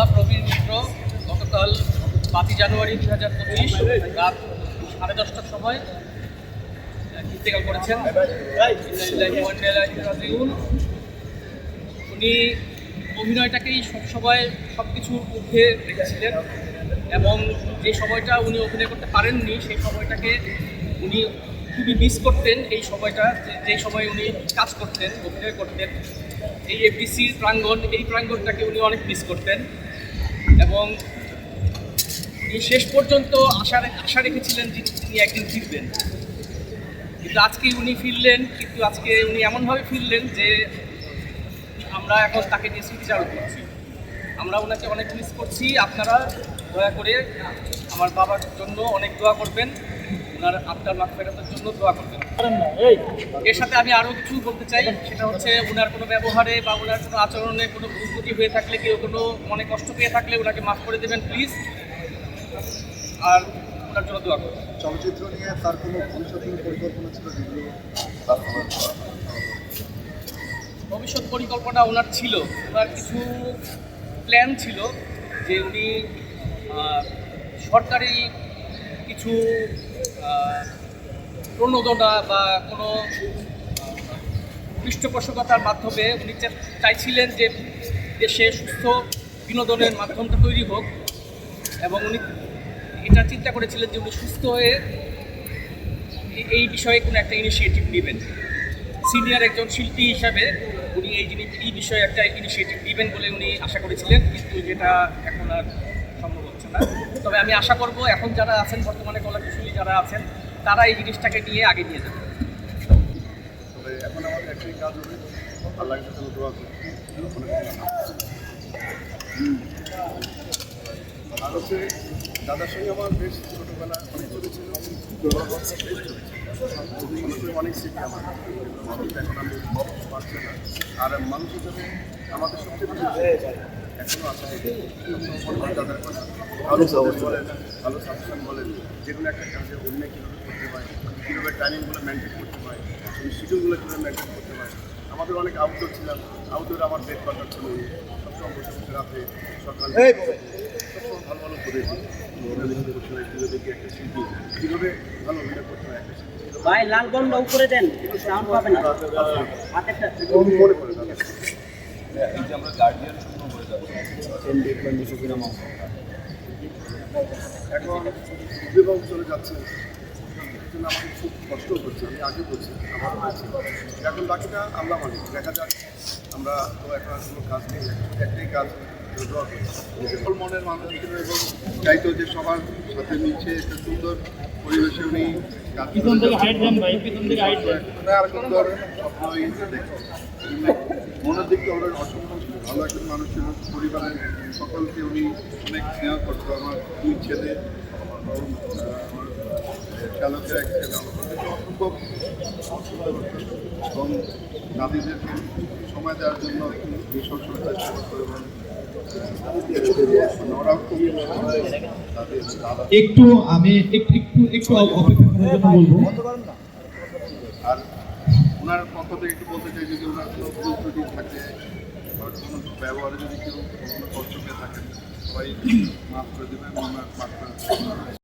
বাবা প্রবীণ মিত্র, গতকাল পাঁচই জানুয়ারি দু হাজার পঁচিশ রাত সাড়ে দশটার সময় ইন্তেকাল করেছেন। উনি অভিনয়টাকেই সবসময় সব কিছুর ঊর্ধ্বে রেখেছিলেন এবং যে সময়টা উনি অভিনয় করতে পারেননি, সেই সময়টাকে উনি খুবই মিস করতেন, এই সময়টা, যে- যে সময় উনি কাজ করতেন, অভিনয় করতেন এই এফডিসির প্রাঙ্গণ, এই প্রাঙ্গণটাকে উনি অনেক মিস করতেন এবং তিনি শেষ পর্যন্ত আশা আশা রেখেছিলেন যে তিনি একদিন ফিরবেন। কিন্তু আজকে উনি ফিরলেন, কিন্তু আজকে উনি এমনভাবে ফিরলেন যে আমরা এখন তাকে নিয়ে স্মৃতিচারণ করছি। আমরা ওনাকে অনেক মিস করছি। আপনারা দয়া করে আমার বাবার জন্য অনেক দোয়া করবেন। ওনার আপনার মাঠ ফেরানোর জন্য দোয়া করবেন। এর সাথে আমি আরও কিছু বলতে চাই সেটা হচ্ছে ওনার কোনো ব্যবহারে বা ওনার কোনো আচরণে কোনো ভুল ত্রুটি হয়ে থাকলে কেউ কোনো মনে কষ্ট পেয়ে থাকলে ওনাকে মাফ করে দেবেন প্লিজ। আর ওনার জন্য দোয়া করবেন। চলচ্চিত্র নিয়ে তার কোনো ভবিষ্যৎ পরিকল্পনা ছিল যেগুলো? ভবিষ্যৎ পরিকল্পনা ওনার ছিল ওনার কিছু প্ল্যান ছিল যে উনি সরকারি কিছু প্রণোদনা বা কোনো পৃষ্ঠপোষকতার মাধ্যমে উনি চাইছিলেন যে দেশে সুস্থ বিনোদনের মাধ্যমটা তৈরি হোক এবং উনি এটা চিন্তা করেছিলেন যে উনি সুস্থ হয়ে এই বিষয়ে কোনো একটা ইনিশিয়েটিভ নেবেন। সিনিয়র একজন শিল্পী হিসাবে উনি এই জিনিস এই বিষয়ে একটা ইনিশিয়েটিভ নেবেন বলে উনি আশা করেছিলেন, কিন্তু যেটা এখন আর না তবে আমি আশা করব এখন যারা আছেন, বর্তমানে কলা কুশলী যারা আছেন, তারা এই জিনিসটাকে নিয়ে আগে নিয়ে যাবে তবে এখন আমাদের একটাই কাজ হবে, আল্লাহর কাছে দোয়া করি দাদার সঙ্গে আমার বেশ ছোটোবেলা অনেক ছবি ছিল মানুষের অনেক স্মৃতি আমার। এখন আমি পারছি না। আর মানুষ হিসেবে আমাদের সবচেয়ে এখনও মনে কথা ভালো বলেন ভালো সাজেশন বলেন যে কোনো একটা কাজে অন্য কীভাবে করতে হয় কীভাবে টাইমিংগুলো মেনটেন করতে হয় শিডিউলগুলো কীভাবে মেনটেন করতে হয় আমাদের অনেক আউটডোর ছিলাম আউটডোরে আমার বেড কোয়ার্টার ছিল সবসময় বসে বসে রাতে সকাল সবসময় ভালো ভালো করে একটা শিল্পী কীভাবে ভালো অভিনয় করতে হয় একটা শিল্পী ভাই লাল বন্ধ উপরে দেন সাউন্ড পাবে না। হাতেরটা এগুলো মনে পড়ে দাদা এখন বিবাহ চলে যাচ্ছে জন্য আমাকে খুব কষ্ট হচ্ছে আমি আগে বলছি আমার হয়েছে এখন বাকিটা আল্লাহ মালিক দেখা যাক আমরা তো এখন কোনো কাজ নেই একটাই কাজ মনের মানুষ ছিল এবং চাইতো যে সবার সাথে মিশে একটা সুন্দর পরিবেশে উনি পিছন থেকে হাইট দেন ভাই পিছন থেকে হাইট দেন। আর সুন্দর মনের দিক থেকে ওরা অসম্ভব ভালো একজন মানুষ ছিল। পরিবারের সকলকে উনি অনেক স্নেহ করতো। আমার দুই ছেলে চালকের এক ছেলে। অসম্ভব এবং নাতিদেরকে সময় দেওয়ার জন্য সবসময় চেষ্টা করতো এবং একটু আমি একটু একটু অপেক্ষা করার জন্য বলব। আর ওনার পক্ষ থেকে একটু বলতে চাই যদি ওনার কোনো ভুল ত্রুটি থাকে ব্যবহারে যদি কেউ কষ্ট পেয়ে থাকেন, সবাই মাফ দেবেন, ওনার মাফ করে